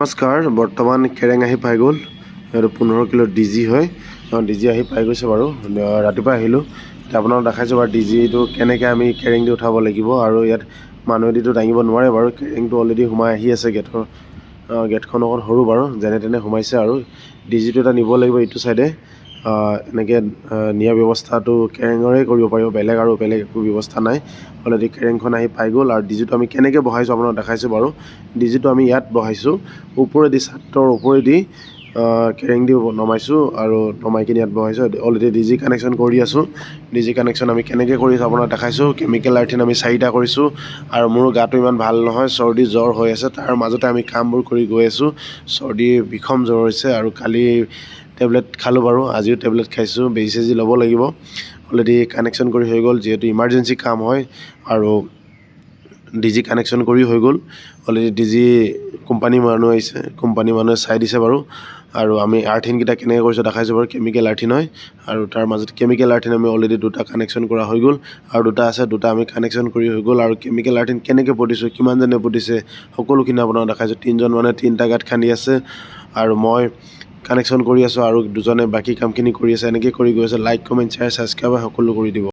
নমস্কাৰ বৰ্তমান কেৰেং আহি পাই গ'ল এইটো পোন্ধৰ কিলো ডি জি হয়। ডি জি আহি পাই গৈছে বাৰু। ৰাতিপুৱা আহিলোঁ। এতিয়া আপোনালোকক দেখাইছোঁ বাৰু ডি জিটো কেনেকৈ আমি কেৰেং দি উঠাব লাগিব আৰু ইয়াত মানুহেদিতো দাঙিব নোৱাৰে বাৰু। কেৰেংটো অলৰেডি সোমাই আহি আছে গেটৰ গেটখন অকণ সৰু বাৰু যেনে তেনে সোমাইছে আৰু। ডি জিটো এটা নিব লাগিব ইটো আহ, এনেকৈ নিয়াৰ ব্যৱস্থাটো কেৰেঙৰে কৰিব পাৰিব বেলেগ আৰু বেলেগ একো ব্যৱস্থা নাই। অলৰেডি কেৰেংখন আহি পাই গ'ল আৰু ডিজিটো আমি কেনেকৈ বহাইছোঁ আপোনাক দেখাইছোঁ বাৰু। ডিজিটো আমি ইয়াত বহাইছোঁ। ওপৰেদি ছাদৰ ওপৰেদি কেৰেং দি নমাইছোঁ আৰু নমাই কিনি ইয়াত বহাইছোঁ। অলৰেডি ডি জি কানেকশ্যন কৰি আছোঁ। ডি জি কানেকশ্যন আমি কেনেকৈ কৰিছোঁ আপোনাক দেখাইছোঁ। কেমিকেল আৰ্থিন আমি চাৰিটা কৰিছোঁ আৰু মোৰ গাটো ইমান ভাল নহয়। চৰ্দি জ্বৰ হৈ আছে। তাৰ মাজতে আমি কামবোৰ কৰি গৈ আছোঁ। চৰ্দি বিষম জ্বৰ হৈছে আৰু কালি টেবলেট খালোঁ বাৰু। আজিও টেবলেট খাইছোঁ বেজি চেজি ল'ব লাগিব। অলৰেডি কানেকশ্যন কৰি হৈ গ'ল যিহেতু ইমাৰ্জেঞ্চি কাম হয় আৰু ডি জি কানেকশ্যন কৰি হৈ গ'ল। অলৰেডি ডি জি কোম্পানী মানুহ আহিছে কোম্পানী মানুহে চাই দিছে বাৰু। আৰু আমি আৰ্থিনকেইটা কেনেকৈ কৰিছোঁ দেখাইছোঁ বাৰু কেমিকেল আৰ্থিন হয়। আৰু তাৰ মাজত কেমিকেল আৰ্থিন আমি অলৰেডি দুটা কানেকশ্যন কৰা হৈ গ'ল। আৰু দুটা আছে দুটা আমি কানেকশ্যন কৰি হৈ গ'ল। আৰু কেমিকেল আৰ্থিন কেনেকৈ পুতিছোঁ কিমানজনে পুতিছে সকলোখিনি আপোনাক দেখাইছোঁ। তিনিজন মানুহে তিনিটা গাঁত খান্দি আছে। আৰু মই কানেকশ্যন কৰি আছোঁ আৰু দুজনে বাকী কামখিনি কৰি আছে, এনেকৈ কৰি গৈ আছে। লাইক কমেণ্ট শ্বেয়াৰ ছাবস্ক্ৰাইব সকলো কৰি দিব।